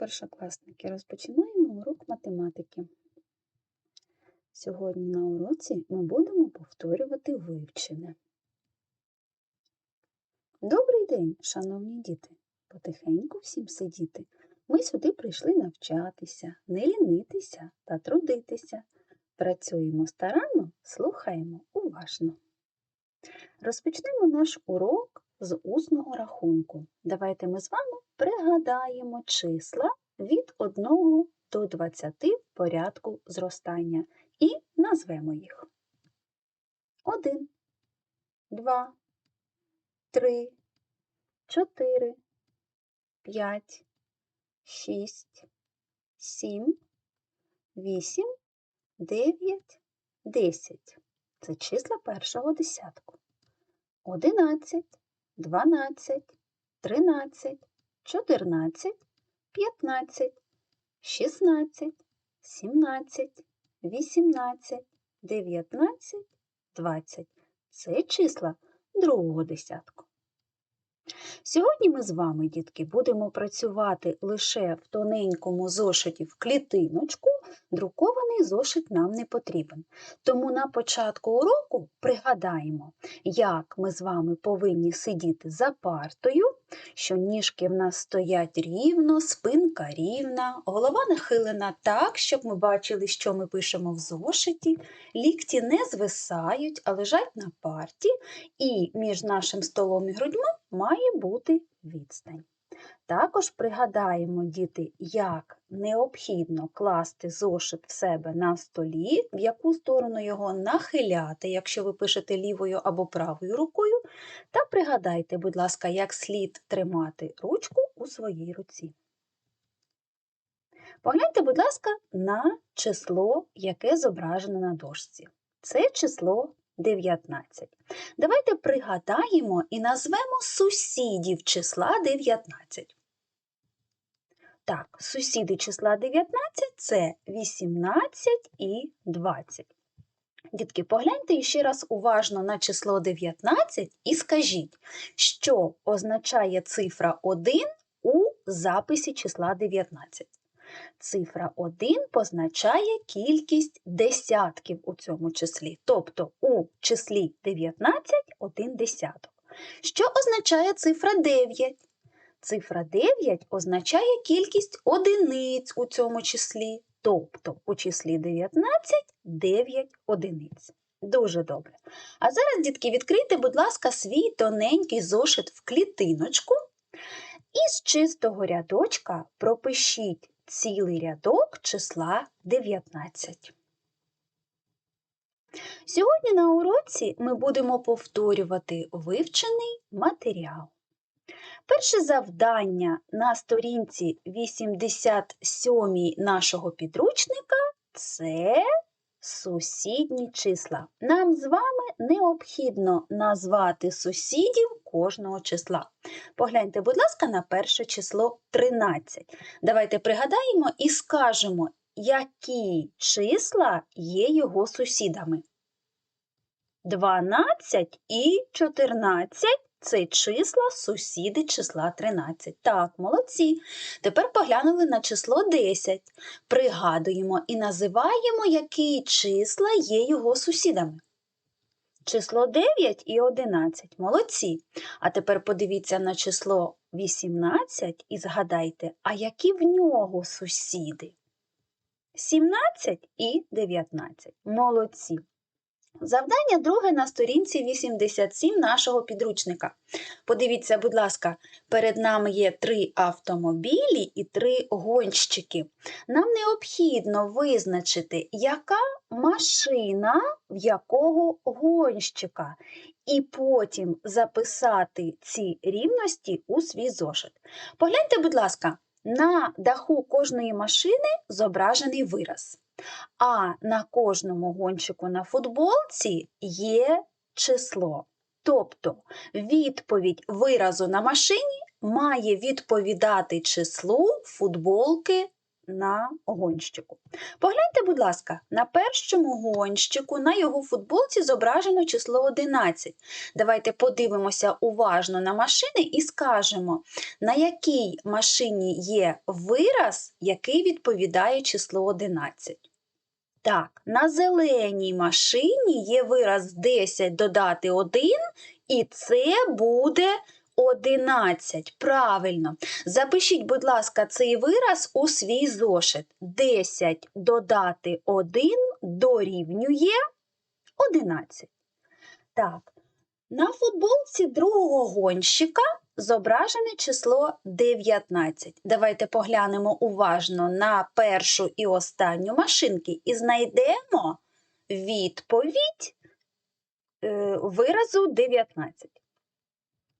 першокласники, розпочинаємо урок математики. Сьогодні на уроці ми будемо повторювати вивчене. Добрий день, шановні діти! Потихеньку всім сидіти. Ми сюди прийшли навчатися, не лінитися та трудитися. Працюємо старанно, слухаємо уважно. Розпочнемо наш урок з усного рахунку. Давайте ми з вами пригадаємо числа від 1 до 20 в порядку зростання і назвемо їх. 1, 2, 3, 4, 5, 6, 7, 8, 9, 10. Це числа першого десятку. 11, 12, 13, 14, 15, 16, 17, 18, 19, 20. Це числа другого десятку. Сьогодні ми з вами, дітки, будемо працювати лише в тоненькому зошиті в клітиночку, друкований зошит нам не потрібен. Тому на початку уроку пригадаємо, як ми з вами повинні сидіти за партою, що ніжки в нас стоять рівно, спинка рівна, голова нахилена так, щоб ми бачили, що ми пишемо в зошиті, лікті не звисають, а лежать на парті, і між нашим столом і грудьми має бути відстань. Також пригадаємо, діти, як необхідно класти зошит в себе на столі, в яку сторону його нахиляти, якщо ви пишете лівою або правою рукою, та пригадайте, будь ласка, як слід тримати ручку у своїй руці. Погляньте, будь ласка, на число, яке зображено на дошці. Це число 19. Давайте пригадаємо і назвемо сусідів числа 19. Так, сусіди числа 19 це 18 і 20. Дітки, погляньте ще раз уважно на число 19 і скажіть, що означає цифра 1 у записі числа 19. Цифра 1 позначає кількість десятків у цьому числі, тобто у числі 19 один десяток. Що означає цифра 9? Цифра 9 означає кількість одиниць у цьому числі, тобто у числі 19 9 одиниць. Дуже добре. А зараз, дітки, відкрийте, будь ласка, свій тоненький зошит в клітиночку і з чистого рядочка пропишіть цілий рядок числа 19. Сьогодні на уроці ми будемо повторювати вивчений матеріал. Перше завдання на сторінці 87 нашого підручника це сусідні числа. Нам з вами необхідно назвати сусідів кожного числа. Погляньте, будь ласка, на перше число 13. Давайте пригадаємо і скажемо, які числа є його сусідами. 12 і 14 це числа сусіди числа 13. Так, молодці. Тепер поглянули на число 10. Пригадуємо і називаємо, які числа є його сусідами. Число 9 і 11. Молодці. А тепер подивіться на число 18 і згадайте, а які в нього сусіди? 17 і 19. Молодці. Завдання друге на сторінці 87 нашого підручника. Подивіться, будь ласка, перед нами є три автомобілі і три гонщики. Нам необхідно визначити, яка машина в якого гонщика, і потім записати ці рівності у свій зошит. Погляньте, будь ласка, на даху кожної машини зображений вираз. А на кожному гонщику на футболці є число. Тобто відповідь виразу на машині має відповідати числу футболки на гонщику. Погляньте, будь ласка, на першому гонщику на його футболці зображено число 11. Давайте подивимося уважно на машини і скажемо, на якій машині є вираз, який відповідає числу 11. Так, на зеленій машині є вираз 10 додати 1, і це буде 11. Правильно. Запишіть, будь ласка, цей вираз у свій зошит. 10 додати 1 дорівнює 11. Так, на футболці другого гонщика зображене число 19. Давайте поглянемо уважно на першу і останню машинки і знайдемо відповідь е, виразу 19.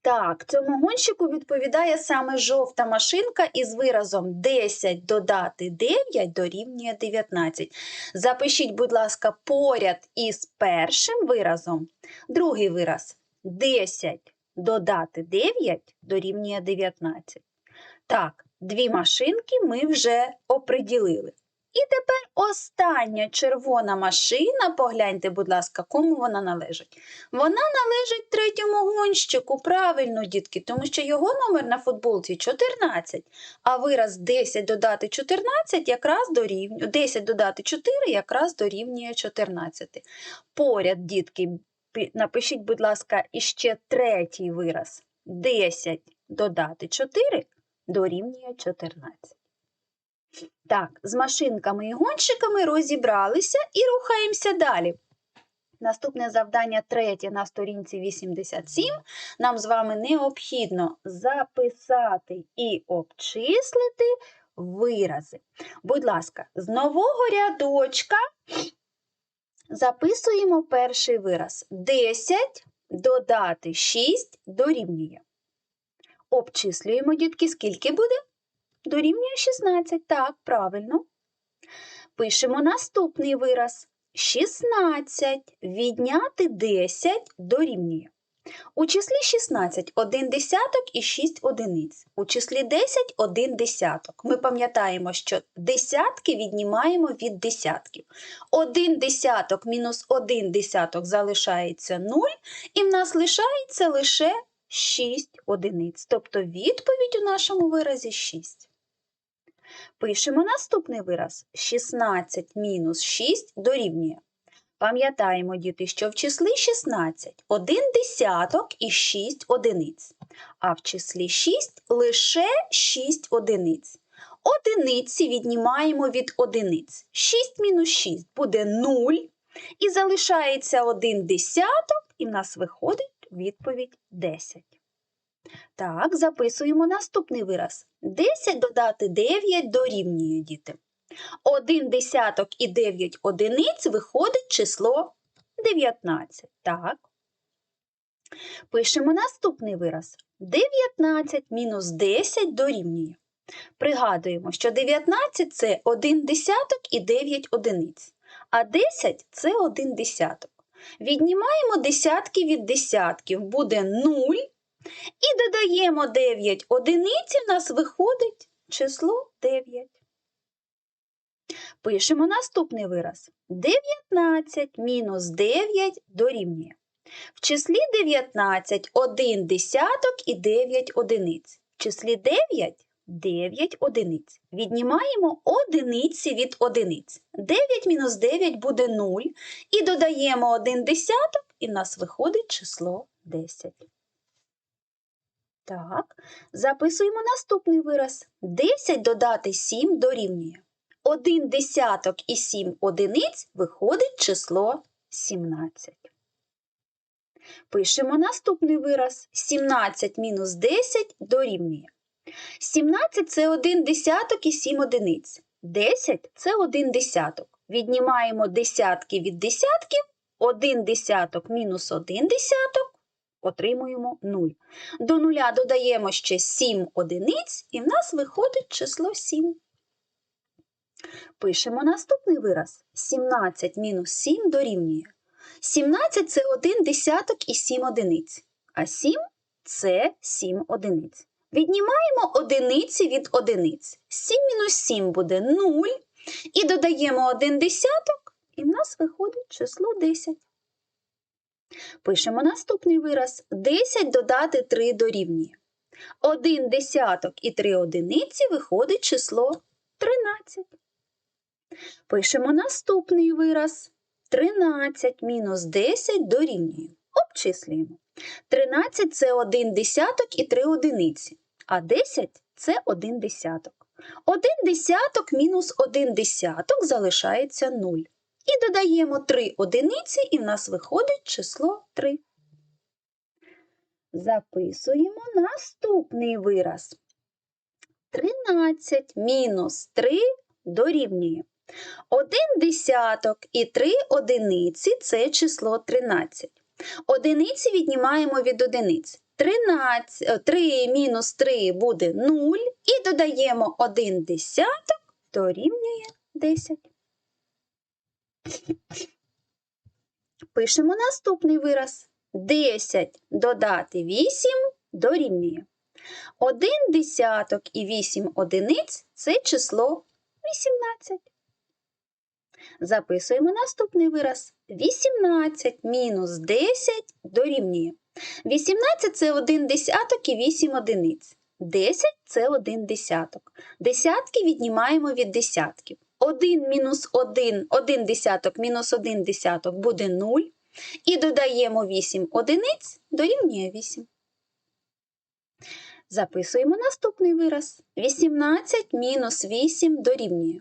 Так, цьому гонщику відповідає саме жовта машинка із виразом 10 додати 9 дорівнює 19. Запишіть, будь ласка, поряд із першим виразом другий вираз 10 додати 9 дорівнює 19. Так, дві машинки ми вже оприділили. І тепер остання червона машина, погляньте, будь ласка, кому вона належить. Вона належить третьому гонщику, правильно, дітки, тому що його номер на футболці 14, а вираз 10 додати 14 якраз дорівнює 10 додати 4 якраз дорівнює 14. Поряд, дітки, напишіть, будь ласка, іще третій вираз. 10 додати 4 дорівнює 14. Так, з машинками і гонщиками розібралися і рухаємося далі. Наступне завдання третє на сторінці 87. Нам з вами необхідно записати і обчислити вирази. Будь ласка, з нового рядочка записуємо перший вираз. 10 додати 6 дорівнює. Обчислюємо, дітки, скільки буде? Дорівнює 16. Так, правильно. Пишемо наступний вираз. 16 відняти 10 дорівнює. У числі 16 1 десяток і 6 одиниць. У числі 10 1 десяток. Ми пам'ятаємо, що десятки віднімаємо від десятків. 1 десяток мінус 1 десяток залишається 0, і в нас лишається лише 6 одиниць. Тобто відповідь у нашому виразі 6. Пишемо наступний вираз. 16 мінус 6 дорівнює. Пам'ятаємо, діти, що в числі 16 1 десяток і 6 одиниць, а в числі 6 лише 6 одиниць. Одиниці віднімаємо від одиниць. 6 мінус 6 буде 0, і залишається 1 десяток, і в нас виходить відповідь 10. Так, записуємо наступний вираз. 10 додати 9 дорівнює діти. 1 десяток і 9 одиниць виходить число 19. Так. Пишемо наступний вираз. 19 мінус 10 дорівнює. Пригадуємо, що 19 це 1 десяток і 9 одиниць, а 10 це 1 десяток. Віднімаємо десятки від десятків, буде 0. І додаємо 9 одиниць, і в нас виходить число 9. Пишемо наступний вираз. 19 мінус 9 дорівнює. В числі 19 1 десяток і 9 одиниць. В числі 9 9 одиниць. Віднімаємо одиниці від одиниць. 9 мінус 9 буде 0. І додаємо 1 десяток, і в нас виходить число 10. Так, записуємо наступний вираз. 10 додати 7 дорівнює. 1 десяток і 7 одиниць виходить число 17. Пишемо наступний вираз. 17 мінус 10 дорівнює. 17 – це 1 десяток і 7 одиниць. 10 – це 1 десяток. Віднімаємо десятки від десятків. 1 десяток мінус 1 десяток. Отримуємо 0. До нуля додаємо ще 7 одиниць, і в нас виходить число 7. Пишемо наступний вираз. 17 мінус 7 дорівнює. 17 – це 1 десяток і 7 одиниць, а 7 – це 7 одиниць. Віднімаємо одиниці від одиниць. 7 мінус 7 буде 0. І додаємо один десяток, і в нас виходить число 10. Пишемо наступний вираз. 10 додати 3 дорівнює. 1 десяток і 3 одиниці виходить число 13. Пишемо наступний вираз. 13 мінус 10 дорівнює. Обчислюємо. 13 – це 1 десяток і 3 одиниці, а 10 – це 1 десяток. 1 десяток мінус 1 десяток залишається 0. І додаємо 3 одиниці, і в нас виходить число 3. Записуємо наступний вираз. 13 мінус 3 дорівнює. 1 десяток і 3 одиниці – це число 13. Одиниці віднімаємо від одиниць. 13, 3 мінус 3 буде 0 і додаємо 1 десяток дорівнює 10. Пишемо наступний вираз. 10 додати 8 дорівнює. 1 десяток і 8 одиниць – це число 18. Записуємо наступний вираз. 18 мінус 10 дорівнює. 18 – це 1 десяток і 8 одиниць. 10 – це 1 десяток. Десятки віднімаємо від десятків. 1 мінус 1, 1 десяток мінус 1 десяток буде 0. І додаємо 8 одиниць, дорівнює 8. Записуємо наступний вираз. 18 мінус 8 дорівнює.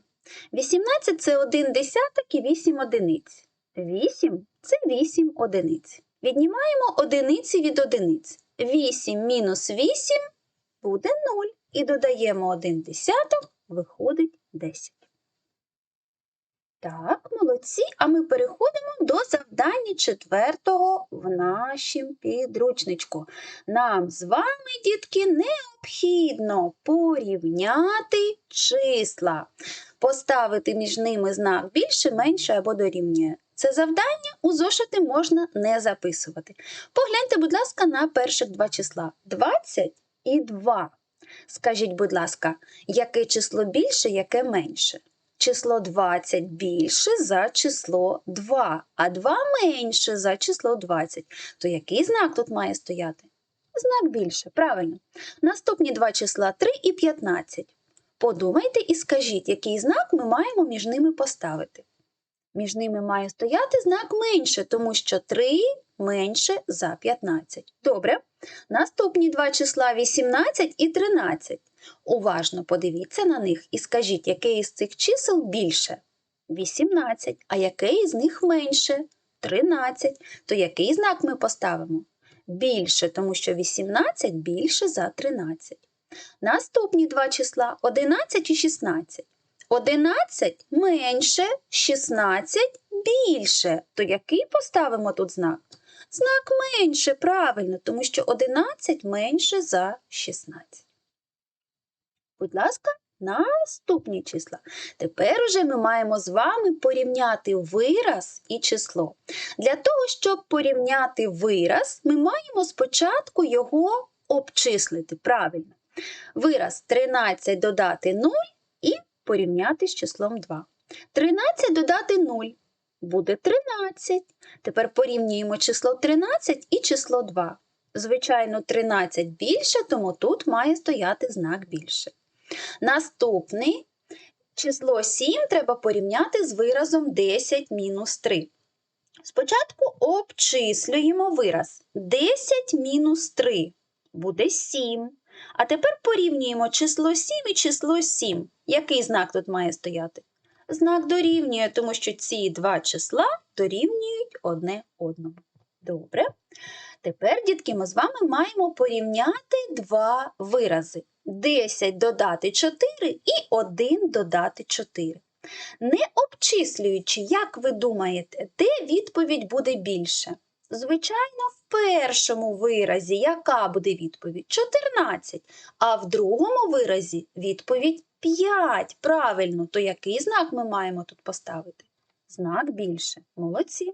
18 – це 1 десяток і 8 одиниць. 8 – це 8 одиниць. Віднімаємо одиниці від одиниць. 8 мінус 8 буде 0. І додаємо 1 десяток, виходить 10. Так, молодці, а ми переходимо до завдання четвертого в нашім підручничку. Нам з вами, дітки, необхідно порівняти числа, поставити між ними знак більше, менше або дорівнює. Це завдання у зошити можна не записувати. Погляньте, будь ласка, на перших два числа 20 і 2. Скажіть, будь ласка, яке число більше, яке менше? Число 20 більше за число 2, а 2 менше за число 20. То який знак тут має стояти? Знак більше, правильно. Наступні два числа 3 і 15. Подумайте і скажіть, який знак ми маємо між ними поставити. Між ними має стояти знак менше, тому що 3 менше за 15. Добре. Наступні два числа 18 і 13. Уважно подивіться на них і скажіть, яке із цих чисел більше? 18. А яке із них менше? 13. То який знак ми поставимо? Більше, тому що 18 більше за 13. Наступні два числа 11 і 16. 11 менше, 16 більше. То який поставимо тут знак? Знак менше, правильно, тому що 11 менше за 16. Будь ласка, наступні числа. Тепер уже ми маємо з вами порівняти вираз і число. Для того, щоб порівняти вираз, ми маємо спочатку його обчислити. Правильно. Вираз 13 додати 0 і порівняти з числом 2. 13 додати 0 буде 13. Тепер порівнюємо число 13 і число 2. Звичайно, 13 більше, тому тут має стояти знак більше. Наступний число 7 треба порівняти з виразом 10 мінус 3. Спочатку обчислюємо вираз 10 мінус 3 буде 7. А тепер порівнюємо число 7 і число 7. Який знак тут має стояти? Знак дорівнює, тому що ці два числа дорівнюють одне одному. Добре. Тепер, дітки, ми з вами маємо порівняти два вирази. 10 додати 4 і 1 додати 4. Не обчислюючи, як ви думаєте, де відповідь буде більше? Звичайно, в першому виразі яка буде відповідь? 14. А в другому виразі відповідь 5. Правильно, то який знак ми маємо тут поставити? Знак більше. Молодці.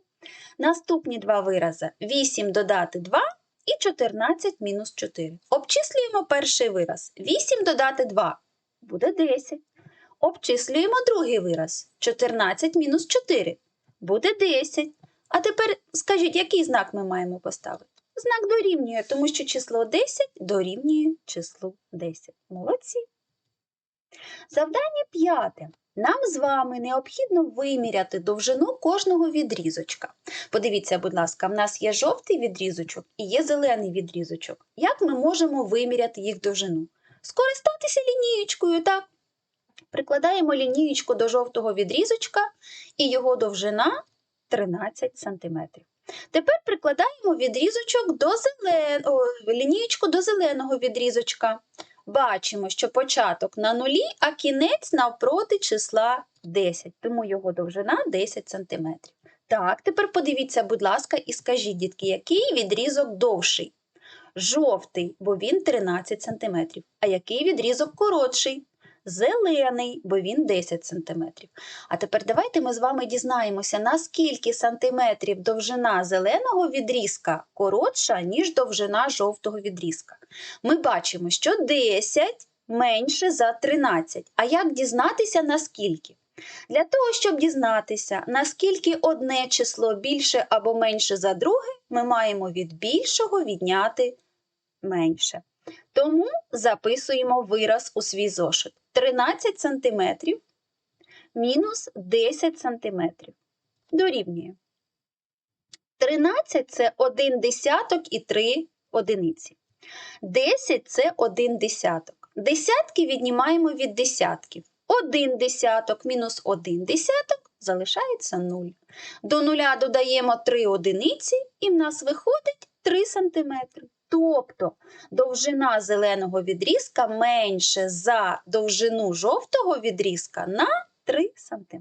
Наступні два вирази 8 додати 2 і 14 мінус 4. Обчислюємо перший вираз. 8 додати 2 буде 10. Обчислюємо другий вираз. 14 мінус 4 буде 10. А тепер скажіть, який знак ми маємо поставити? Знак дорівнює, тому що число 10 дорівнює числу 10. Молодці. Завдання п'яте. Нам з вами необхідно виміряти довжину кожного відрізочка. Подивіться, будь ласка, в нас є жовтий відрізочок і є зелений відрізочок. Як ми можемо виміряти їх довжину? Скористатися лінієчкою, так? Прикладаємо лінієчку до жовтого відрізочка і його довжина 13 см. Тепер прикладаємо відрізочок до зелен... О, лінієчку до зеленого відрізочка. Бачимо, що початок на нулі, а кінець навпроти числа 10, тому його довжина 10 см. Так, тепер подивіться, будь ласка, і скажіть, дітки, який відрізок довший? Жовтий, бо він 13 см. А який відрізок коротший? Зелений, бо він 10 см. А тепер давайте ми з вами дізнаємося, наскільки сантиметрів довжина зеленого відрізка коротша, ніж довжина жовтого відрізка. Ми бачимо, що 10 менше за 13. А як дізнатися наскільки? Для того, щоб дізнатися, наскільки одне число більше або менше за друге, ми маємо від більшого відняти менше. Тому записуємо вираз у свій зошит. 13 см мінус 10 см дорівнює. 13 – це 1 десяток і 3 одиниці. 10 – це 1 десяток. Десятки віднімаємо від десятків. 1 десяток мінус 1 десяток залишається 0. До нуля додаємо 3 одиниці і в нас виходить 3 см. Тобто довжина зеленого відрізка менше за довжину жовтого відрізка на 3 см.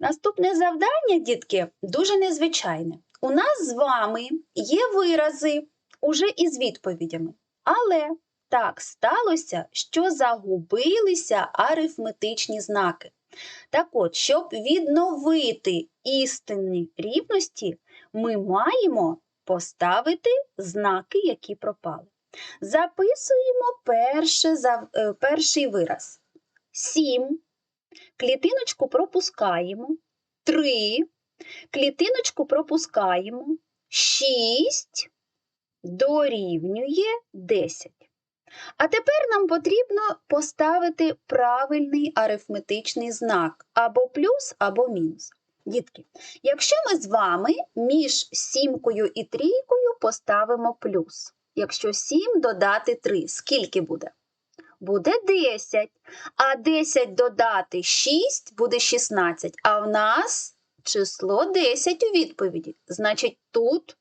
Наступне завдання, дітки, дуже незвичайне. У нас з вами є вирази уже із відповідями. Але так сталося, що загубилися арифметичні знаки. Так от, щоб відновити істинні рівності, ми маємо поставити знаки, які пропали. Записуємо перше, е, перший вираз. 7. Клітиночку пропускаємо. 3. Клітиночку пропускаємо. 6 дорівнює 10. А тепер нам потрібно поставити правильний арифметичний знак або плюс, або мінус. Дітки, якщо ми з вами між сімкою і трійкою поставимо плюс, якщо 7 додати 3, скільки буде? Буде 10. А 10 додати 6 буде 16. А в нас число 10 у відповіді. Значить, тут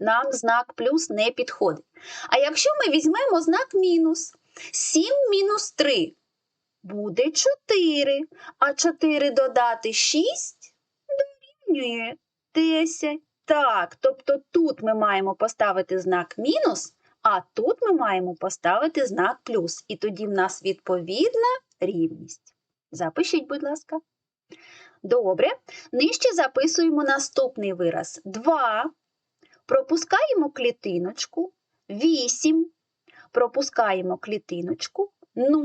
нам знак плюс не підходить. А якщо ми візьмемо знак мінус, 7 мінус 3 буде 4, а 4 додати 6 дорівнює 10. Так, тобто тут ми маємо поставити знак мінус, а тут ми маємо поставити знак плюс. І тоді в нас відповідна рівність. Запишіть, будь ласка. Добре. Нижче записуємо наступний вираз. 2 Пропускаємо клітиночку 8, пропускаємо клітиночку 0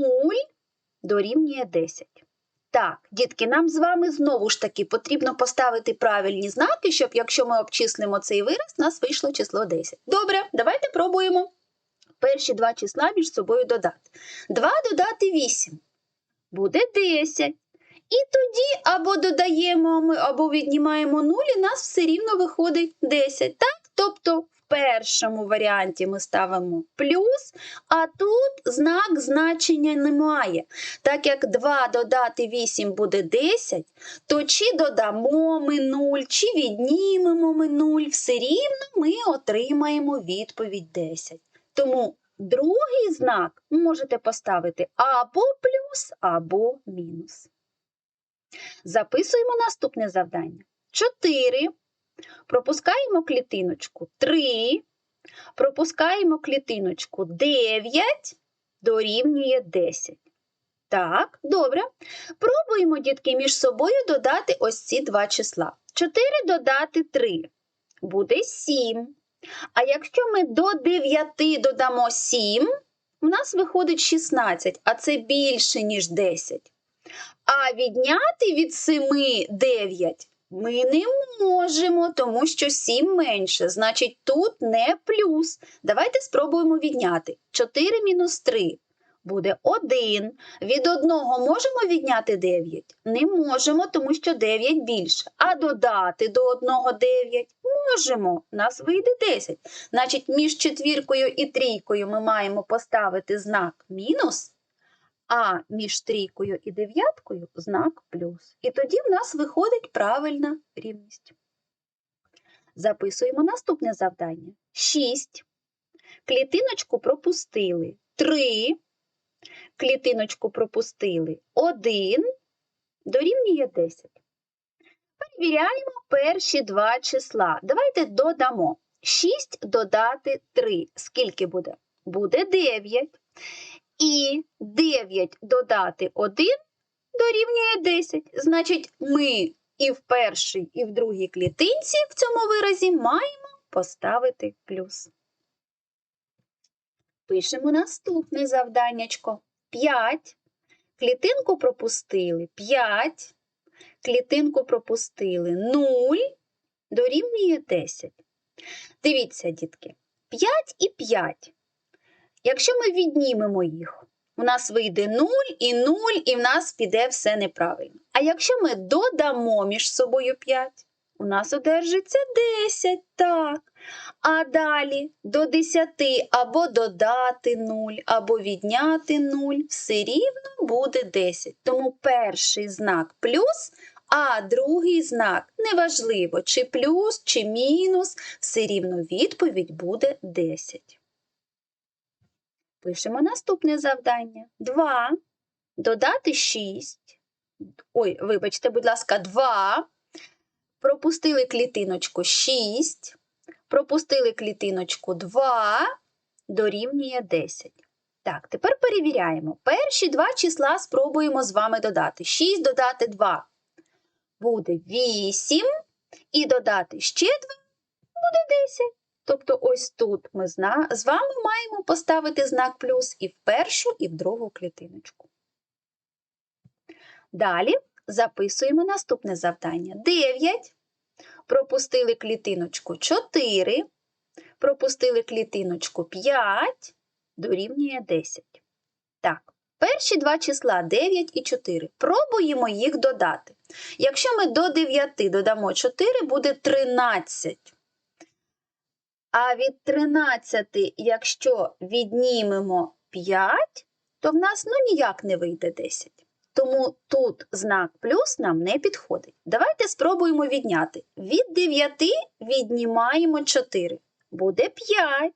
дорівнює 10. Так, дітки, нам з вами знову ж таки потрібно поставити правильні знаки, щоб якщо ми обчислимо цей вираз, у нас вийшло число 10. Добре, давайте пробуємо перші два числа між собою додати. 2 додати 8 буде 10. І тоді або додаємо, ми, або віднімаємо 0, і нас все рівно виходить 10. Так? Тобто першому варіанті ми ставимо плюс, а тут знак значення немає. Так як 2 додати 8 буде 10, то чи додамо ми 0, чи віднімемо ми 0, все рівно ми отримаємо відповідь 10. Тому другий знак можете поставити або плюс, або мінус. Записуємо наступне завдання. 4 Пропускаємо клітиночку 3, пропускаємо клітиночку 9, дорівнює 10. Так, добре. Пробуємо, дітки, між собою додати ось ці два числа. 4 додати 3 буде 7. А якщо ми до 9 додамо 7, у нас виходить 16, а це більше, ніж 10. А відняти від 7 9 ми не можемо, тому що 7 менше, значить тут не плюс. Давайте спробуємо відняти. 4 мінус 3 буде 1. Від 1 можемо відняти 9? Не можемо, тому що 9 більше. А додати до 1 9 можемо. Нас вийде 10. Значить, між четвіркою і трійкою ми маємо поставити знак мінус, а між трійкою і дев'яткою знак плюс. І тоді в нас виходить правильна рівність. Записуємо наступне завдання. 6. Клітиночку пропустили 3. Клітиночку пропустили 1. Дорівнює 10. Перевіряємо перші два числа. Давайте додамо. 6 додати 3. Скільки буде? Буде 9. І 9 додати 1 дорівнює 10. Значить, ми і в першій, і в другій клітинці в цьому виразі маємо поставити плюс. Пишемо наступне завданнячко. 5. Клітинку пропустили 5. Клітинку пропустили 0. Дорівнює 10. Дивіться, дітки. 5 і 5. Якщо ми віднімемо їх, у нас вийде 0 і 0, і в нас піде все неправильно. А якщо ми додамо між собою 5, у нас одержиться 10, так. А далі до 10 або додати 0, або відняти 0, все рівно буде 10. Тому перший знак плюс, а другий знак неважливо, чи плюс, чи мінус, все рівно відповідь буде 10. Пишемо наступне завдання. 2. Додати 6. Ой, вибачте, будь ласка, 2. Пропустили клітиночку 6. Пропустили клітиночку 2. Дорівнює 10. Так, тепер перевіряємо. Перші два числа спробуємо з вами додати. 6 додати 2 буде 8. І додати ще 2 буде 10. Тобто ось тут ми з вами маємо поставити знак плюс і в першу, і в другу клітиночку. Далі записуємо наступне завдання. 9. Пропустили клітиночку 4. Пропустили клітиночку 5, дорівнює 10. Так, перші два числа 9 і 4. Пробуємо їх додати. Якщо ми до 9 додамо 4, буде 13. А від 13, якщо віднімемо 5, то в нас ну ніяк не вийде 10. Тому тут знак плюс нам не підходить. Давайте спробуємо відняти. Від 9 віднімаємо 4. Буде 5.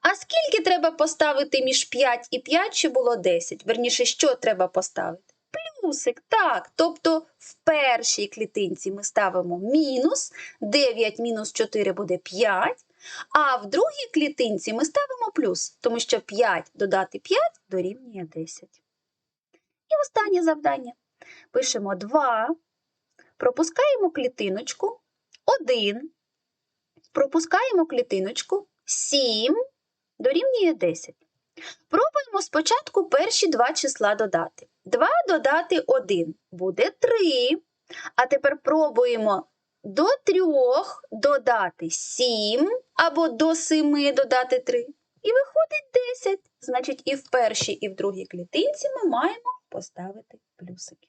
А скільки треба поставити між 5 і 5, щоб було 10? Верніше, що треба поставити? Плюсик, так. Тобто в першій клітинці ми ставимо мінус, 9 мінус 4 буде 5. А в другій клітинці ми ставимо плюс, тому що 5 додати 5 дорівнює 10. І останнє завдання. Пишемо 2, пропускаємо клітиночку 1, пропускаємо клітиночку 7, дорівнює 10. Пробуємо спочатку перші два числа додати. 2 додати 1 буде 3. А тепер пробуємо до 3 додати 7 або до 7 додати 3. І виходить 10. Значить, і в першій, і в другій клітинці ми маємо поставити плюсики.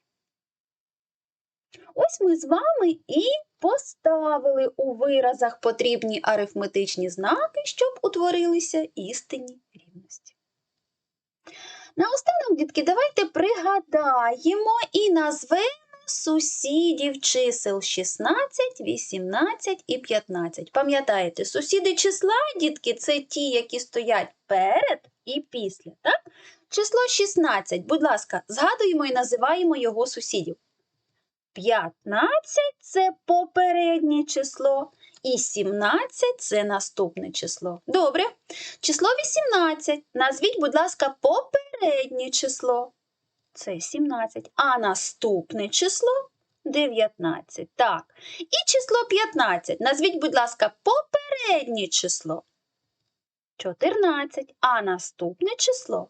Ось ми з вами і поставили у виразах потрібні арифметичні знаки, щоб утворилися істинні рівності. Наостанок, дітки, давайте пригадаємо і назвемо сусідів чисел 16, 18 і 15. Пам'ятаєте, сусіди числа, дітки, це ті, які стоять перед і після. так? Число 16, будь ласка, згадуємо і називаємо його сусідів. 15 це попереднє число, і 17 це наступне число. Добре. Число 18. Назвіть, будь ласка, попереднє число. Це 17. А наступне число 19. Так. І число 15. Назвіть, будь ласка, попереднє число. 14. А наступне число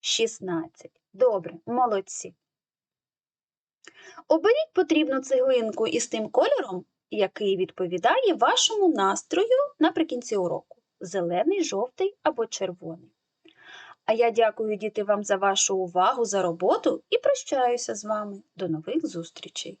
16. Добре, молодці. Оберіть потрібну цеглинку із тим кольором, який відповідає вашому настрою наприкінці уроку. Зелений, жовтий або червоний. А я дякую, діти, вам за вашу увагу, за роботу і прощаюся з вами. До нових зустрічей!